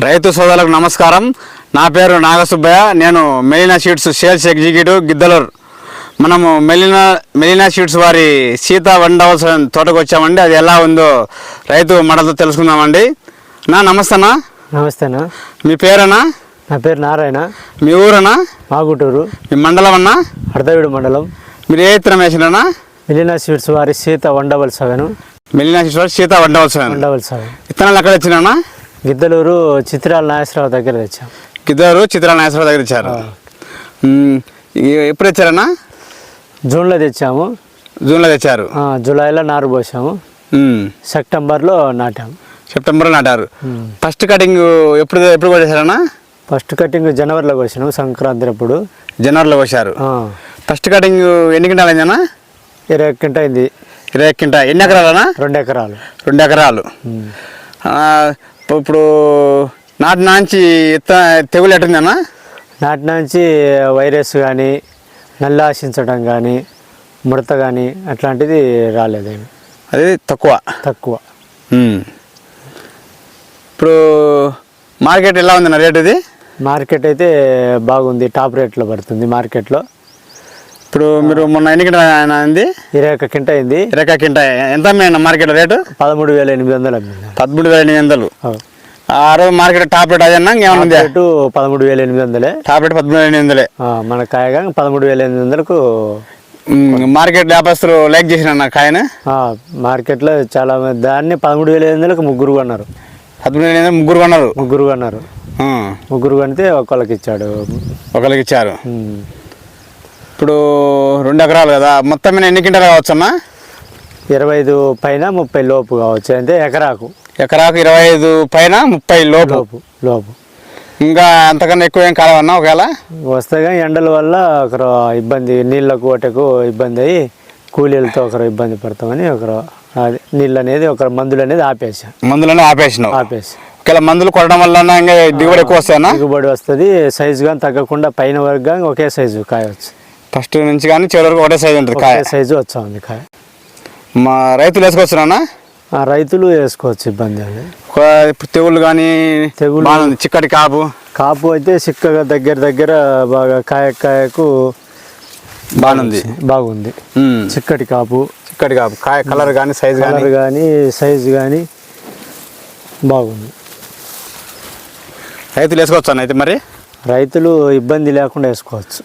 రైతు సోదరులకు నమస్కారం. నా పేరు నాగసుబ్బయ్య. నేను Melina seeds sales executive Giddalur. మనము మెలినా మెలినా సీడ్స్ వారి సీత వండవలసిన తోటకు వచ్చామండి అది ఎలా ఉందో రైతు మడలతో తెలుసుకుందామండి. నా నమస్తేనా నమస్తేనా మీ పేరేనా నా పేరు నారాయణ. మీ ఊరేనా మాగుటూరు. మీ మండలం అన్నా? అర్ధవీడు మండలం. మీరు ఏ ఇత్తనం వేసినా మిలినా స్వీట్స్ వారి సీత వండవల్ సగను మెలినా సీడ్స్ వారి సీత వండవలసిన వండవల్ సగన్ విత్తనాలు ఎక్కడ ఇచ్చినా గిద్దలూరు చిత్రాల నాగేశ్వరరావు దగ్గర తెచ్చాం. గిద్దరు చిత్రాల నాగేశ్వర దగ్గర ఇచ్చారు ఎప్పుడు ఇచ్చారన్నా జూన్లో తెచ్చాము. జూన్లో తెచ్చారు. జూలైలో నారు పోసాము. సెప్టెంబర్లో నాటాము. సెప్టెంబర్లో నాటారు. ఫస్ట్ కటింగ్ ఎప్పుడు ఎప్పుడు కొట్టేశారన్నా ఫస్ట్ కటింగ్ జనవరిలో కోసినాము సంక్రాంతి అప్పుడు. జనవరిలో కోసారు ఫస్ట్ కటింగ్ ఎన్ని క్వింటాలు అయిందన్నా ఇరవై కింట అయింది. ఇరవై క్వింటా ఎన్ని ఎకరాలన్నా? రెండు ఎకరాలు. రెండు ఎకరాలు. ఇప్పుడు నాటి నాంచి తెగులు ఎట్టుందన్నా? నాటి నుంచి వైరస్ కానీ నల్ల ఆశించడం కానీ ముడత కానీ అట్లాంటిది రాలేదేమి అది తక్కువ. తక్కువ. ఇప్పుడు మార్కెట్ ఎలా ఉందన్న రేట్ ఇది? మార్కెట్ అయితే బాగుంది టాప్ రేట్లో పడుతుంది మార్కెట్లో. ఇప్పుడు మీరు మొన్న ఎన్ని క్వింటా అయింది ఇరవై ఒక్క కింట అయింది. ఇరవై క్వింటా ఎంత అమ్మిన మార్కెట్ రేటు? పదమూడు వేల ఎనిమిది వందలు అమ్మింది పదమూడు వేల ఎనిమిది వందలు. ఆ. రోజు మార్కెట్ టాప్ రేట్ అదన్నా ఇంకేమన్నా ఉందా? రేటు పదమూడు వేల ఎనిమిది వందలే. టాప్ రేట్ పదమూడు వేల ఎనిమిది వందలే. మన కాయగా పదమూడు వేల ఎనిమిది వందలకు మార్కెట్ వ్యాపారస్తులు లైక్ చేసిన కాయను? మార్కెట్లో చాలా దాన్ని పదమూడు వేల ఎనిమిది వందలకు ముగ్గురు కొన్నారు. పదమూడు వేల ఎనిమిది ముగ్గురు కొన్నారు? ముగ్గురు కొన్నారు. ముగ్గురు కొనితే ఒక్కళ్ళకి ఇచ్చాడు. ఒకరికి ఇచ్చారు. ఇప్పుడు రెండు ఎకరాలు కదా మొత్తం మీద ఎన్ని క్వింటాలు కావచ్చు అన్న ఇరవై ఐదు పైన ముప్పై లోపు కావచ్చు అంటే ఎకరాకు. ఎకరాకు ఇరవై ఐదు పైన ముప్పై లోపు. లోపు లోపు. ఇంకా అంతకన్నా ఎక్కువ ఏం కావాలన్నా ఒకవేళ? వస్తే కానీ ఎండల వల్ల ఒకరు ఇబ్బంది నీళ్ళకు ఒకటకు ఇబ్బంది అయ్యి కూలీలతో ఒకరు ఇబ్బంది పడతామని ఒకరు అది నీళ్ళు అనేది ఒకరు మందులు అనేది ఆపేసాం మందులనే ఆపేసినావు. ఆపేసి ఒకవేళ మందులు కొట్టడం వల్ల ఇంకా దిగుబడి ఎక్కువ వస్తాయన్నా దిగుబడి వస్తుంది సైజు కానీ తగ్గకుండా పైన వరకు కానీ ఒకే సైజు కాయ వచ్చు ఫస్ట్ నుంచి కానీ చివరి వరకు ఒకటే సైజు ఉంటుంది కాయ. సైజు వచ్చా ఉంది కాయ. మా రైతులు వేసుకొచ్చున్నా ఆ రైతులు వేసుకోవచ్చు ఇబ్బంది అది ఇప్పుడు తెగుళ్ళు కానీ తెగులు- బాగుంది చిక్కటి కాపు. కాపు అయితే చిక్కగా దగ్గర దగ్గర బాగా కాయ కాయకు బాగుంది. బాగుంది. చిక్కటి కాపు. చిక్కటి కాపు. కాయ కలర్ కానీ సైజ్ కలర్ కానీ. సైజు కానీ బాగుంది. రైతులు వేసుకోవచ్చు అన్న అయితే మరి? రైతులు ఇబ్బంది లేకుండా వేసుకోవచ్చు.